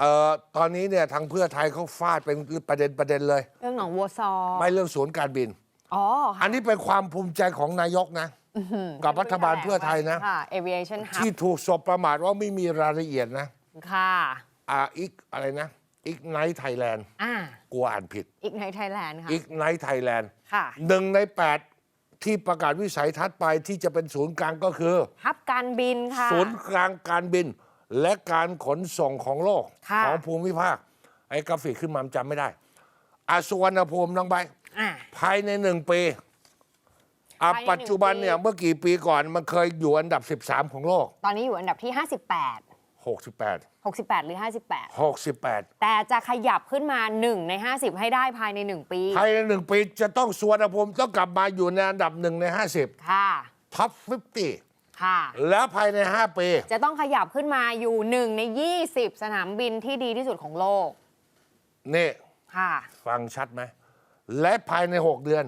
เอ่อตอนนี้เนี่ยทางเพื่อไทยเขาฟาดเป็นประเด็นประเด็นเลย เรื่องหนองวัวซอไม่เรื่องศูนย์การบิน อ๋ออัค่ะนนี้เป็นความภูมิใจของนายกนะ กับรัฐบาลเพื่อไทยนะ ค่ะ aviation hub ที่ถูกสบประมาทว่าไม่มีรายละเอียดนะค่ะอ่าอีกอะไรนะอีกไนท์ไทยแลนด์อ่ากลัวอ่านผิดอีกในไทยแลนด์ค่ะอีกไนท์ไทยแลนด์ค่ะหนึ่งในแปดที่ประกาศวิสัยทัศน์ไปที่จะเป็นศูนย์กลางก็คือฮับการบินค่ะศูนย์กลางการบิน และการขนส่งของโลก ค่ะ ของภูมิภาค ไอ้กราฟิกขึ้นมาจำไม่ได้อาสุวรรณภูมิน้องใบ อ่า ภายในหนึ่งปีอะภายในหนึ่งปัจจุบันเนี่ยปี เมื่อกี่ปีก่อนมันเคยอยู่อันดับ 13 ของโลก ตอนนี้อยู่อันดับที่ 58 68 68 หรือ 58 68 แต่จะขยับขึ้นมา 1 ใน 50 ให้ได้ภายใน 1 ปี ภายในหนึ่งปีจะต้องสุวรรณภูมิต้องกลับมาอยู่ในอันดับหนึ่งใน 50 ค่ะ ท็อป 50 ค่ะ แล้วภายใน 5 ปี จะต้องขยับขึ้นมาอยู่1ใน 20 สนามบินที่ดีที่สุดของโลก นี่ ค่ะ ฟังชัดไหม และภายใน 6 เดือน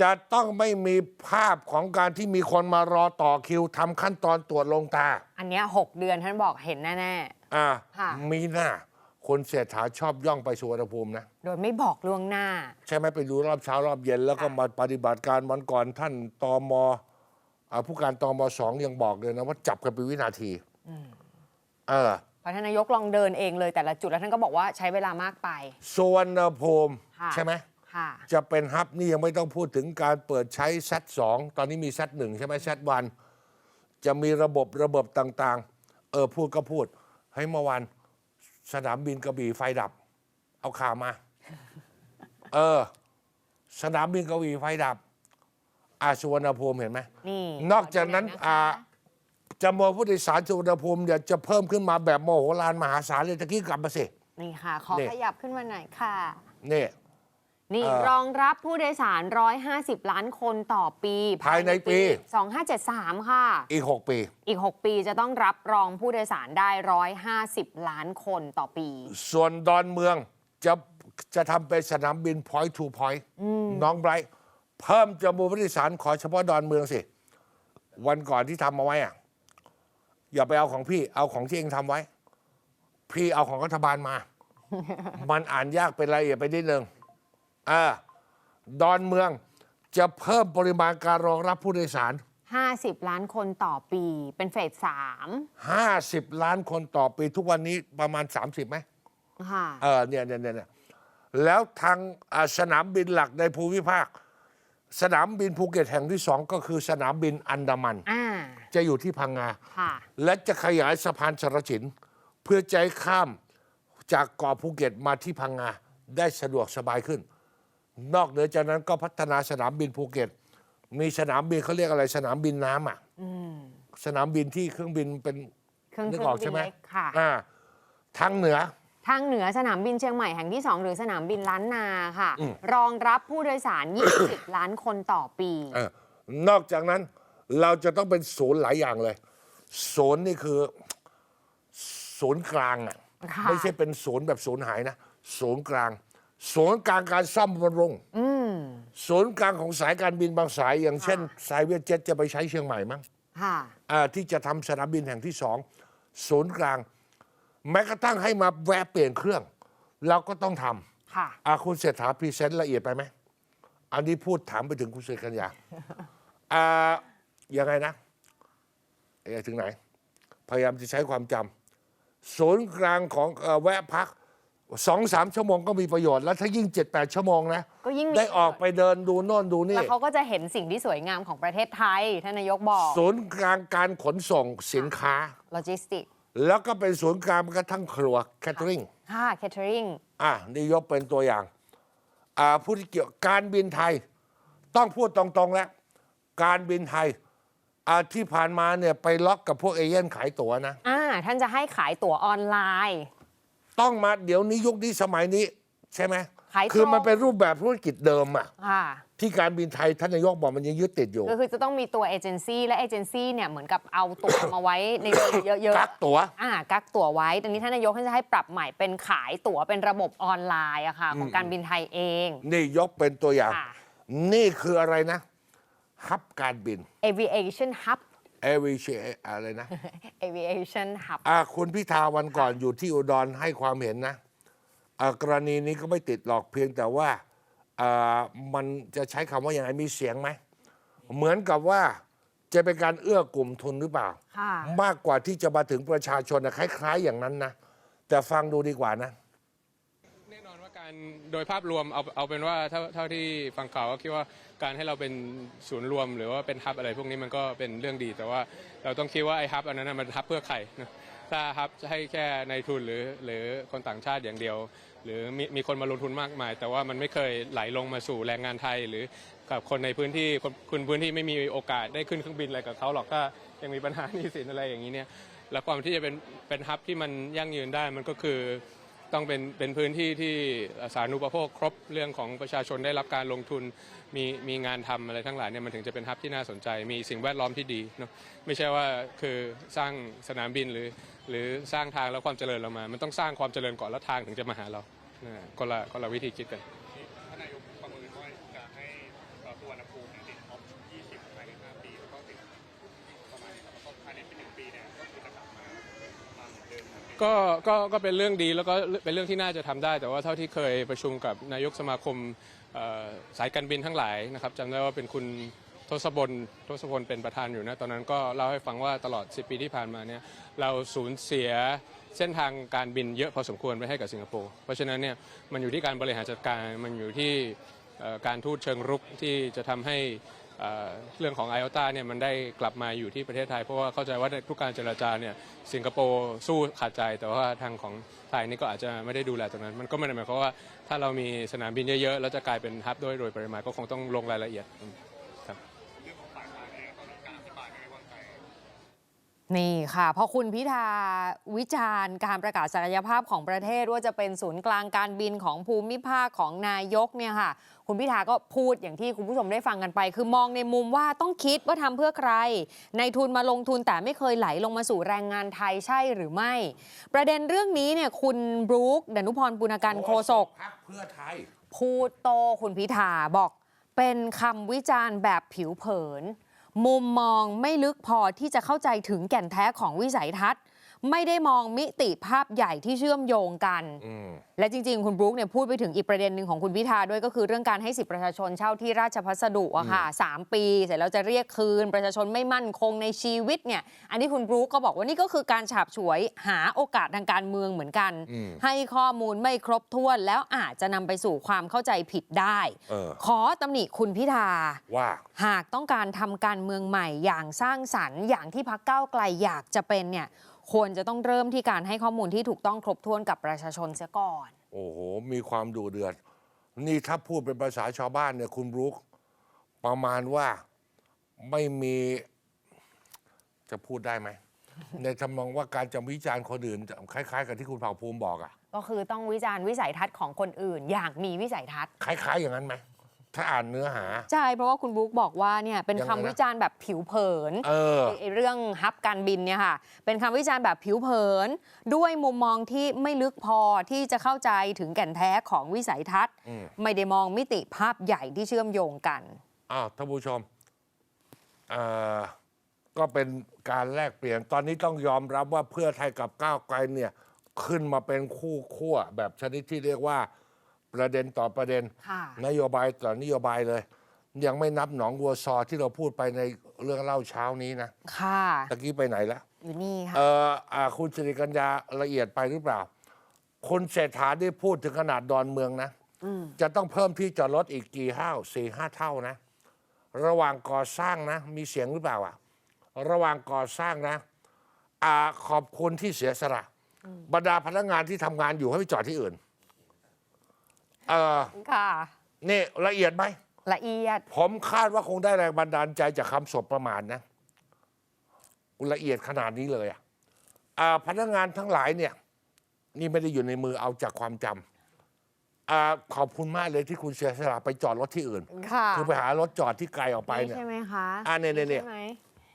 จะต้องไม่มีภาพของการที่มีคนมารอต่อคิวทำขั้นตอนตรวจลงตา อันเนี้ย6เดือนท่านบอกเห็นแน่ อ่า ค่ะ มีหน้า คนเสียถาชอบย่องไปสุวรรณภูมินะ ๆ โดยไม่บอกล่วงหน้า ใช่ไหมไปดูรอบเช้ารอบเย็นแล้วก็ค่ะ มาปฏิบัติการวันก่อนท่านตอม อ่าผู้การตอมสองยังบอกเลยนะว่าจับกันเป็นวินาทีเออเพราะท่านนายกลองเดินเองเลยแต่ละจุดแล้วท่านก็บอกว่าใช้เวลามากไปสุวรรณภูมิค่ะใช่ไหมค่ะจะเป็นฮับนี่ยังไม่ต้องพูดถึงการเปิดใช้แซดสองตอนนี้มีแซดหนึ่งใช่ไหมแซดวันจะมีระบบระบบต่างๆ เออพูดก็พูด ให้เมื่อวานสนามบินกระบี่ไฟดับ เอาข่าวมา เออ สนามบินกระบี่ไฟดับ อาสุวรรณภูมิเห็นไหมนี่นอกจากนั้นขดูหยะคะอ่าจำนวนผู้โดยสารสุวรรณภูมิเนี่ยจะเพิ่มขึ้นมาแบบโมโหลานมหาศาลเลยตะกี้กลับมาสิ นี่ค่ะ ขอนี่ ขยับขึ้นมาหน่อยค่ะ นี่ นี่เอ่อรองรับผู้โดยสาร 150 ล้านคนต่อปีภายในปี 2573 ค่ะ อีก 6 ปี อีก 6 ปีจะต้องรับรองผู้โดยสารได้ 150 ล้านคนต่อปี ส่วนดอนเมืองจะจะทำเป็นสนามบิน point to point น้องไบรท์ เพิ่มจำนวนผู้โดยสารขอเฉพาะดอนเมืองสิ วันก่อนที่ทำมาไว้อะอย่าไปเอาของพี่เอาของที่เองทำไว้ พี่เอาของรัฐบาลมา มันอ่านยากเป็นรายละเอียดไปนิดนึงอ่าดอนเมืองจะเพิ่มปริมาณการรองรับผู้โดยสาร 50 ล้านคนต่อปี เป็นเฟส50 ล้านคนต่อปีทุกวันนี้ประมาณ 30ไหม3ค่ะ เออเนี่ยเนี่ยเนี่ยเนี่ยแล้วทางอ่าสนามบินหลักในภูมิภาค สนามบินภูเก็ตแห่งที่สองก็คือสนามบินอันดามัน อ่าจะอยู่ที่พังงา ค่ะ และจะขยายสะพานสารสินเพื่อจะให้ข้ามจากเกาะภูเก็ตมาที่พังงาได้สะดวกสบายขึ้น นอกเหนือจากนั้นก็พัฒนาสนามบินภูเก็ต มีสนามบินเขาเรียกอะไรสนามบินน้ำอะสนามบินที่เครื่องบินเป็น เครื่องนึกเครื่ออองกบิใช่นไหมเล็กค่ะ อ่าทางเหนือ ทางเหนือสนามบินเชียงใหม่แห่งที่ 2 หรือสนามบินล้านนาค่ะ อืม รองรับผู้โดยสาร 20 ล้านคนต่อปี เออนอกจากนั้นเราจะต้องเป็นศูนย์หลายอย่างเลยศูนย์นี่คือศูนย์กลางอะค่ะ ไม่ใช่เป็นศูนย์แบบศูนย์หายนะศูนย์กลางศูนย์กลางการซ่อมบำรุงอืมศูนย์กลางของสายการบินบางสาย อย่างเช่น สายเวียดเจ็ตจะไปใช้เชียงใหม่มั้ง ค่ะ อ่าที่จะทำสนามบินแห่งที่สองศูนย์กลาง แม้กระทั่งให้มาแวะเปลี่ยนเครื่อง เราก็ต้องทำค่ะอาคุณเศรษฐาพรีเซนต์ละเอียดไปไหม อันนี้พูดถามไปถึงคุณเศรษฐัญญา อ่ายังไงนะเอ๊ะถึงไหน พยายามจะใช้ความจำศูนย์กลางของเอ่อแวะพักสองสามชั่วโมงก็มีประโยชน์ แล้วถ้ายิ่งเจ็ดแปดชั่วโมงนะ ก็ยิ่งมีได้ออกไปเดินดูโน่นดูนี่ แล้วเขาก็จะเห็นสิ่งที่สวยงามของประเทศไทยท่านนายกบอกศูนย์กลางการขนส่งสินค้า โลจิสติก แล้วก็เป็นศูนย์กลางกระทั่งครัวแคทเทอริงค่ะแคทเทอริงอะนี่ยกเป็นตัวอย่าง อ่าผู้ที่เกี่ยวการบินไทย ต้องพูดตรงๆแล้ว การบินไทยอ่าที่ผ่านมาเนี่ยไปล็อกกับพวกเอเย่นขายตั๋วนะ อ่าท่านจะให้ขายตั๋วออนไลน์ ต้องมาเดี๋ยวนี้ยุคนี้สมัยนี้ ใช่ไหม ขายตรง คือมันเป็นรูปแบบธุรกิจเดิมอะค่ะ ที่การบินไทยท่านนายกบอกมันยังยึดติดอยู่ก็คือจะต้องมีตัวเอเจนซี่และเอเจนซี่เนี่ยเหมือนกับเอาตั๋ว มาไว้ในเยอะๆกักตั๋วอ่ากักตั๋วไว้แต่นี้ท่านนายกท่านจะให้ปรับใหม่เป็นขายตั๋วเป็นระบบออนไลน์อะค่ะของการบินไทยเอง นี่ยกเป็นตัวอย่าง ค่ะ นี่คืออะไรนะฮับการบิน aviation hub aviation อะไรนะ aviation hub อ่าคุณพิธาวันก่อนอยู่ที่อุดรให้ความเห็นนะอ่า กรณีนี้ก็ไม่ติดหรอกเพียงแต่ว่าอ่ามันจะใช้คำว่าอย่างไรมีเสียงไหม เหมือนกับว่าจะเป็นการเอื้อกลุ่มทุนหรือเปล่าค่ะมากกว่าที่จะมาถึงประชาชนนะคล้าย ๆ อย่างนั้นนะ แต่ฟังดูดีกว่านะแน่นอนว่าการโดยภาพรวมเอาเอาเป็นว่าเท่าเท่าที่ฟังข่าวก็คิดว่าการให้เราเป็นศูนย์รวม หรือว่าเป็นฮับอะไรพวกนี้มันก็เป็นเรื่องดี แต่ว่าเราต้องคิดว่าไอ้ฮับอันนั้นนะมันฮับเพื่อใครนะถ้าฮับจะให้แค่ในทุนหรือหรือคนต่างชาติอย่างเดียว หรือมีมีคนมาลงทุนมากมาย แต่ว่ามันไม่เคยไหลลงมาสู่แรงงานไทย หรือกับคนในพื้นที่คนคนพื้นที่ไม่มีโอกาสได้ขึ้นเครื่องบินอะไรกับเขาหรอกถ้ายังมีปัญหาหนี้สินอะไรอย่างนี้เนี่ยแล้วความที่จะเป็นเป็นฮับที่มันยั่งยืนได้มันก็คือต้องเป็นเป็นพื้นที่ที่สาธารณูปโภคครบเรื่องของประชาชนได้รับการลงทุน มีมีงานทำอะไรทั้งหลายเนี่ยมันถึงจะเป็นฮับที่น่าสนใจ มีสิ่งแวดล้อมที่ดีเนาะไม่ใช่ว่าคือสร้างสนามบินหรือ หรือสร้างทางแล้วความเจริญเรามา มันต้องสร้างความเจริญก่อนแล้วทางถึงจะมาหาเรานะคนละคนละวิธีคิดกันท่านนายกประเมินว่าจะให้ตัวนภูมิติดท็อป 20 ภายใน 5 ปีแล้วก็ติดประมาณนี้แล้วก็ภายในหนึ่งปีเนี่ยก็คือจะกลับมามาเหมือนเดิมก็ก็ก็เป็นเรื่องดีแล้วก็เป็นเรื่องที่น่าจะทำได้ แต่ว่าเท่าที่เคยประชุมกับนายกสมาคม สายการบินทั้งหลายนะครับจำได้ว่าเป็นคุณทศพลทศพลเป็นประธานอยู่นะตอนนั้นก็เล่าให้ฟังว่าตลอด 10 ปีที่ผ่านมาเนี่ยเราสูญเสียเส้นทางการบินเยอะพอสมควรไปให้กับสิงคโปร์เพราะฉะนั้นเนี่ยมันอยู่ที่การบริหารจัดการมันอยู่ที่การทูตเชิงรุกที่จะทำให้เรื่องของไอ o อ a เนี่ยมันได้กลับมาอยู่ที่ประเทศไทย เพราะว่าเข้าใจว่าทุกการเจรจาเนี่ยสิงคโปร์สู้ขาดใจ แต่ว่าทางของไทยนี่ก็อาจจะไม่ได้ดูแลตรงนั้น มันก็ไม่ได้หมายความว่า ถ้าเรามีสนามบินเยอะๆแล้วจะกลายเป็นฮับด้วยโดยปริมาณก็คงต้องลงรายละเอียด นี่ค่ะพอคุณพิธาวิจารณ์การประกาศศักยภาพของประเทศว่าจะเป็นศูนย์กลางการบินของภูมิภาคของนายกเนี่ยค่ะ คุณพิธาก็พูดอย่างที่คุณผู้ชมได้ฟังกันไป คือมองในมุมว่าต้องคิดว่าทำเพื่อใคร ในทุนมาลงทุนแต่ไม่เคยไหลลงมาสู่แรงงานไทยใช่หรือไม่ ประเด็นเรื่องนี้เนี่ยคุณบรูคดนุพรปุณกันโคศกพักเพื่อไทย พูดโตคุณพิธาบอกเป็นคำวิจารณ์แบบผิวเผิน มุมมองไม่ลึกพอที่จะเข้าใจถึงแก่นแท้ของวิสัยทัศน์ ไม่ได้มองมิติภาพใหญ่ที่เชื่อมโยงกันอืมและจริง ๆ คุณบรุ๊กเนี่ยพูดไปถึงอีกประเด็นหนึ่งของคุณพิธาด้วยก็คือเรื่องการให้สิทธิประชาชนเช่าที่ราชพัสดุอะค่ะสามปี เสร็จแล้วจะเรียกคืนประชาชนไม่มั่นคงในชีวิตเนี่ย อันนี้คุณบรุ๊กก็บอกว่านี่ก็คือการฉาบฉวยหาโอกาสทางการเมืองเหมือนกันอืมให้ข้อมูลไม่ครบถ้วนแล้วอาจจะนำไปสู่ความเข้าใจผิดได้เออขอตำหนิคุณพิธาว่าหากต้องการทำการเมืองใหม่อย่างสร้างสรรค์อย่างที่พักเก้าวไกลอยากจะเป็นเนี่ย ควรจะต้องเริ่มที่การให้ข้อมูลที่ถูกต้องครบถ้วนกับประชาชนเสียก่อน โอ้โห มีความดุเดือด นี่ถ้าพูดเป็นภาษาชาวบ้านเนี่ยคุณบรูคประมาณว่าไม่มี จะพูดได้ไหม ในทำนองว่าการจะวิจารณ์คนอื่นจะคล้าย ๆ กับที่คุณเผ่าภูมิบอกอะก็คือต้องวิจารณ์วิสัยทัศน์ของคนอื่น อย่างมีวิสัยทัศน์ คล้าย ๆ อย่างนั้นไหม ถ้าอ่านเนื้อหา ใช่เพราะว่าคุณบุ๊กบอกว่าเนี่ยเป็นยังไงคำนะ วิจารณ์แบบผิวเผิน เออไอ้เรื่องฮับการบินเนี่ยค่ะ เป็นคำวิจารณ์แบบผิวเผิน ด้วยมุมมองที่ไม่ลึกพอที่จะเข้าใจถึงแก่นแท้ของวิสัยทัศน์ อืม ไม่ได้มองมิติภาพใหญ่ที่เชื่อมโยงกัน อ้าวท่านผู้ชมเอ่อก็เป็นการแลกเปลี่ยน ตอนนี้ต้องยอมรับว่าเพื่อไทยกับก้าวไกลเนี่ย ขึ้นมาเป็นคู่ขั้วแบบชนิดที่เรียกว่า ประเด็นต่อประเด็น ค่ะ นโยบายต่อนโยบายเลย ยังไม่นับหนองวัวซอที่เราพูดไปในเรื่องเล่าเช้านี้นะค่ะ ตะกี้ไปไหนแล้วอยู่นี่ค่ะ เอออ่าคุณสิริกัญญาละเอียดไปหรือเปล่าคนเศรษฐาได้พูดถึงขนาดดอนเมืองนะจะต้องเพิ่มที่จอดรถอีกกี่ห้าสี่ห้าเท่านะ ระหว่างก่อสร้างนะ มีเสียงหรือเปล่าอะ ระหว่างก่อสร้างนะอ่าขอบคุณที่เสียสละบรรดาพนักงานที่ทำงานอยู่ให้ไปจอดที่อื่น เออค่ะ นี่ละเอียดไหม ละเอียด ผมคาดว่าคงได้แรงบันดาลใจจากคำสบประมาทนะละเอียดขนาดนี้เลยอะอ่าพนักงานทั้งหลายเนี่ย นี่ไม่ได้อยู่ในมือเอาจากความจำอ่าขอบคุณมากเลยที่คุณเสียสละไปจอดรถที่อื่นค่ะคือไปหารถจอดที่ไกลออกไปนี่เนี่ยใช่ไหมคะอ่าเนี่ยเนี่ยเนี่ยใช่ไหม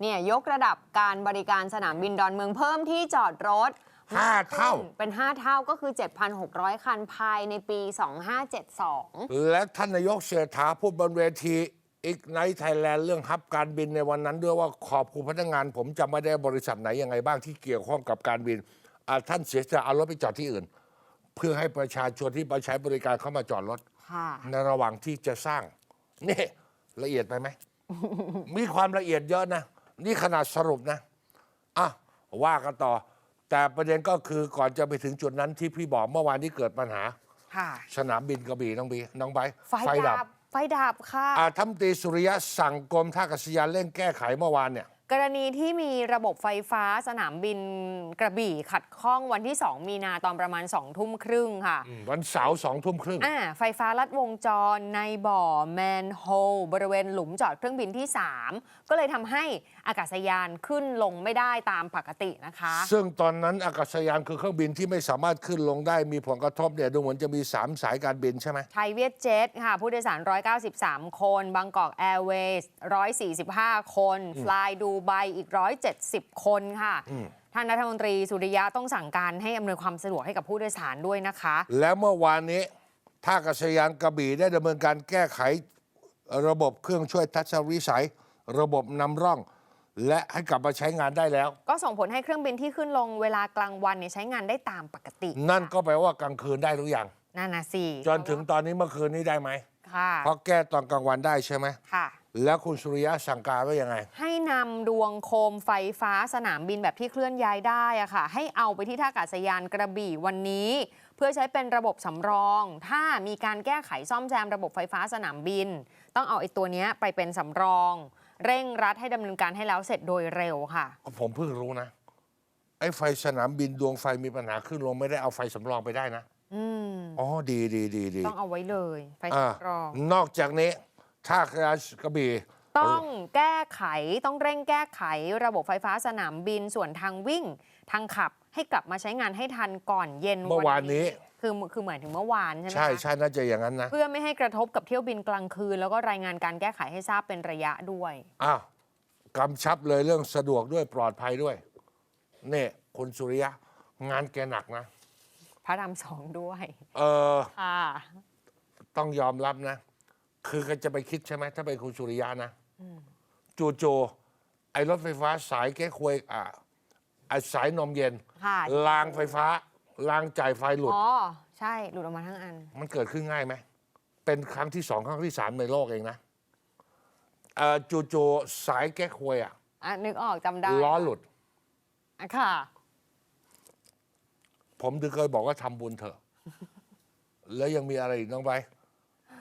เนี่ยยกระดับการบริการสนามบินดอนเมืองเพิ่มที่จอดรถ ห้ามกขึ้นเท่า เป็น 5 เท่าก็คือ 7,600 คันภายในปี 2572 และท่านนายกเศรษฐาพูดบนเวทีอีกในไทยแลนด์เรื่องฮับการบินในวันนั้นด้วยว่าขอบคุณพนักงาน ผมจำไม่ได้บริษัทไหนยังไงบ้างที่เกี่ยวข้องกับการบินอ่าท่านเสียสละเอารถไปจอดที่อื่น เพื่อให้ประชาชนที่มาใช้บริการเข้ามาจอดรถ ค่ะ ในระหว่างที่จะสร้าง นี่ ละเอียดไปไหม มีความละเอียดเยอะนะ นี่ขนาดสรุปนะ อะ ว่ากันต่อ แต่ประเด็นก็คือก่อนจะไปถึงจุดนั้นที่พี่บอกเมื่อวานที่เกิดปัญหา ค่ะ สนามบินกระบี่น้องบีน้องไบร์ทไฟดับ ไฟดับค่ะ อาทัมตรีสุริยะสั่งกรมท่าอากาศยานเร่งแก้ไขเมื่อวานเนี่ย กรณีที่มีระบบไฟฟ้าสนามบินกระบี่ขัดข้องวันที่ 2 มีนาตอนประมาณ2ทุ่มครึ่งค่ะ วันเสาร์สองทุ่มครึ่งอ่าไฟฟ้าลัดวงจรในบ่อแมนโฮลบริเวณหลุมจอดเครื่องบินที่ 3 ก็เลยทำให้อากาศยานขึ้นลงไม่ได้ตามปกตินะคะ ซึ่งตอนนั้นอากาศยานคือเครื่องบินที่ไม่สามารถขึ้นลงได้มีผลกระทบเนี่ยดูเหมือนจะมี 3 สายการบินใช่ไหมไทยเวียดเจ็ตค่ะ ผู้โดยสาร 193 คนบางกอกแอร์เวย์145 คนฟลายดูไบอีก 170 คนค่ะท่านรัฐมนตรีสุริยะต้องสั่งการให้อำนวยความสะดวกให้กับผู้โดยสารด้วยนะคะ แล้วเมื่อวานนี้ท่าอากาศยานกระบี่ได้ดำเนินการแก้ไขระบบเครื่องช่วยทัศนวิสัย ระบบนำร่อง และให้กลับมาใช้งานได้แล้ว ก็ส่งผลให้เครื่องบินที่ขึ้นลงเวลากลางวันเนี่ยใช้งานได้ตามปกติ นั่นก็แปลว่ากลางคืนได้หรือยังนั่นนะสิจนถึงตอนนี้เมื่อคืนนี้ได้ไหมค่ะเพราะแก้ตอนกลางวันได้ใช่ไหมค่ะ แล้วคุณสุริยะสั่งการว่ายังไง ให้นำดวงโคมไฟฟ้าสนามบินแบบที่เคลื่อนย้ายได้อะค่ะ ให้เอาไปที่ท่าอากาศยานกระบี่วันนี้ เพื่อใช้เป็นระบบสำรอง ถ้ามีการแก้ไขซ่อมแซมระบบไฟฟ้าสนามบิน ต้องเอาไอ้ตัวเนี้ยไปเป็นสำรอง เร่งรัดให้ดำเนินการให้แล้วเสร็จโดยเร็วค่ะ ผมเพิ่งรู้นะ ไอ้ไฟสนามบินดวงไฟมีปัญหาขึ้นลงไม่ได้เอาไฟสำรองไปได้นะ อืม อ๋อ ดีดีดีดีต้องเอาไว้เลย ไฟอ่าสำรอง นอกจากนี้ ท่าอากาศกระบี่ต้องแก้ไขต้องเร่งแก้ไขระบบไฟฟ้าสนามบินส่วนทางวิ่งทางขับให้กลับมาใช้งานให้ทันก่อนเย็นเมื่อวานนี้คือคือเหมือนถึงเมื่อวานใช่ไหมใช่คะใช่น่าจะอย่างนั้นนะเพื่อไม่ให้กระทบกับเที่ยวบินกลางคืน แล้วก็รายงานการแก้ไขให้ทราบเป็นระยะด้วยอ้าวกำชับเลยเรื่องสะดวกด้วยปลอดภัยด้วยนี่คุณสุริยะงานแกหนักนะ พระรามสองด้วย เออค่ะต้องยอมรับนะ คือก็จะไปคิดใช่ไหมถ้าเป็นคุณสุริยะนะจูโจๆไอ้รถไฟฟ้าสายแก้ควยอะไอ้สายนมเย็น ค่ะรางไฟฟ้า รางจ่ายไฟหลุด อ๋อ ใช่ หลุดออกมาทั้งอัน มันเกิดขึ้นง่ายไหม เป็นครั้งที่สองครั้งที่สามในโลกเองนะเอ่อจูโจๆสายแก้ควยอะอะ นึกออกจำได้ล้อหลุด อะค่ะ ผมถึงเคยบอกว่าทำบุญเถอะ แล้วยังมีอะไรอีกน้องใบร์ท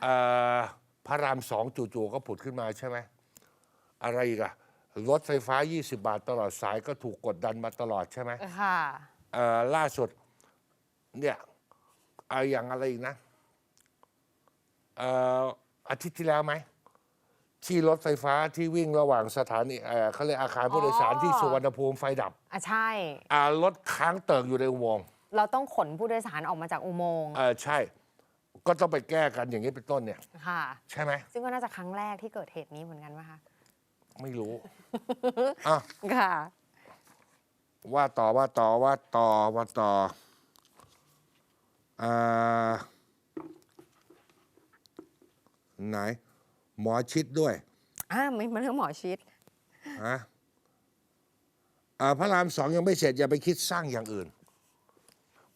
เอ่อ พระรามสองจู่ๆก็ผุดขึ้นมาใช่ไหมอะไรอีกอะรถไฟฟ้า 20 บาทตลอดสายก็ถูกกดดันมาตลอดใช่ไหมค่ะเอ่อล่าสุดเนี่ยเอาอย่างอะไรอีกนะเอ่ออาทิตย์ที่แล้วไหม ที่รถไฟฟ้าที่วิ่งระหว่างสถานีเอ่อเขาเรียกอาคารผู้โดยสารอ๋อที่สุวรรณภูมิไฟดับอะใช่ อ่ารถค้างเติ่งอยู่ในอุโมงค์เราต้องขนผู้โดยสารออกมาจากอุโมงค์ เออใช่ ก็ต้องไปแก้กันอย่างนี้เป็นต้นเนี่ย ค่ะ ใช่ไหมซึ่งก็น่าจะครั้งแรกที่เกิดเหตุนี้เหมือนกันป่ะคะ ไม่รู้ อะ ค่ะ ว่าต่อว่าต่อว่าต่อว่าต่ออ่าไหน หมอชิดด้วยอ่าไม่มาเรื่องหมอชิด ฮะอ่าพระรามสองยังไม่เสร็จ อย่าไปคิดสร้างอย่างอื่น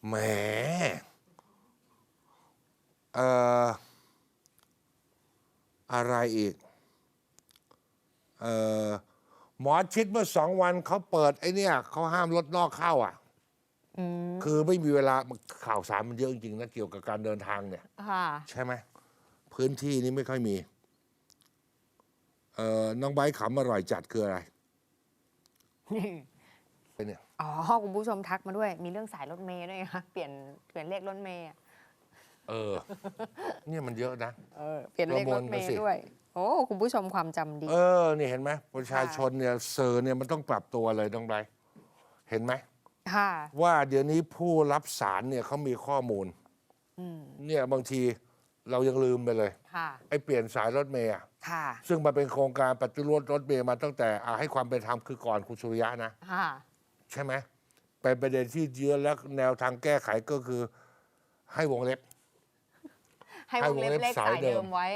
แหมเอ่ออะไรอีกเอ่อหมอชิดเมื่อสองวันเขาเปิดไอ้เนี่ยเขาห้ามรถนอกเข้าอะอืมคือไม่มีเวลาข่าวสารมันเยอะจริงๆนะเกี่ยวกับการเดินทางเนี่ยค่ะใช่ไหมพื้นที่นี้ไม่ค่อยมีเอ่อน้องไบร์ทขำอร่อยจัดคืออะไรเนี่ยอ๋อ คุณผู้ชมทักมาด้วย มีเรื่องสายรถเมย์ด้วยนะคะเปลี่ยนเปลี่ยนเลขรถเมย์อะ เออ เนี่ยมันเยอะนะ เออเปลี่ยนเลขรถเมประมวลมาสิย์ด้วย โอ้ คุณผู้ชมความจำดี เออ นี่เห็นไหมประชาชนเนี่ยเซอร์เนี่ยมันต้องปรับตัวเลยน้องไบร์ทเห็นไหม ค่ะ ว่าเดี๋ยวนี้ผู้รับสารเนี่ยเขามีข้อมูล อืม เนี่ยบางทีเรายังลืมไปเลยค่ะ ไอ้เปลี่ยนสายรถเมย์อะค่ะ ซึ่งมันเป็นโครงการปฏิรูปรถเมย์มาตั้งแต่อ่าให้ความเป็นธรรมคือก่อนคุณสุริยะนะ ค่ะ ใช่ไหมเป็นประเด็นที่เยอะแล้วแนวทางแก้ไขก็คือให้วงเล็บ ให้วงเล็บให้วงเล็บเลขสาสายยเดิเดิมมไว้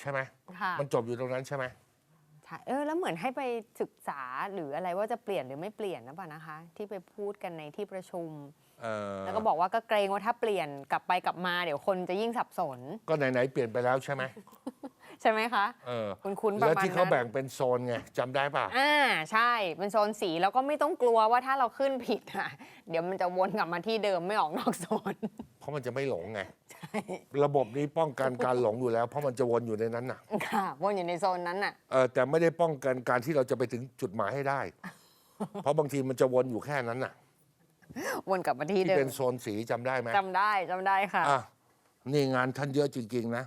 ใช่ไหมค่ะมันจบอยู่ตรงนั้นใช่ไหมใช่เออแล้วเหมือนให้ไปศึกษาหรืออะไรว่าจะเปลี่ยนหรือไม่เปลี่ยนนะป่ะนะคะ ที่ไปพูดกันในที่ประชุมเออแล้วก็บอกว่าก็เกรงว่าถ้าเปลี่ยนกลับไปกลับมาเดี๋ยวคนจะยิ่งสับสน ก็ไหนๆเปลี่ยนไปแล้วใช่ไหมใช่ไหมคะเออคุณคุ้นๆประแล้วมาณที่เขานั้นแบ่งเป็นโซนไงจำได้ป่ะอ่าใช่เป็นโซนสีแล้วก็ไม่ต้องกลัวว่าถ้าเราขึ้นผิดอะ เดี๋ยวมันจะวนกลับมาที่เดิมไม่ออกนอกโซน เพราะมันจะไม่หลงไงระบบนี้ป้องกันการหลงอยู่แล้ว เพราะมันจะวนอยู่ในนั้นน่ะค่ะวนอยู่ในโซนนั้นน่ะ เออแต่ไม่ได้ป้องกันการที่เราจะไปถึงจุดหมายให้ได้ เพราะบางทีมันจะวนอยู่แค่นั้นน่ะ วนกลับมาที่ที่เดิเป็มนโซนสีจำได้ไหมจำได้จำได้ค่ะ อะนี่งานท่านเยอะจริง ๆ นะ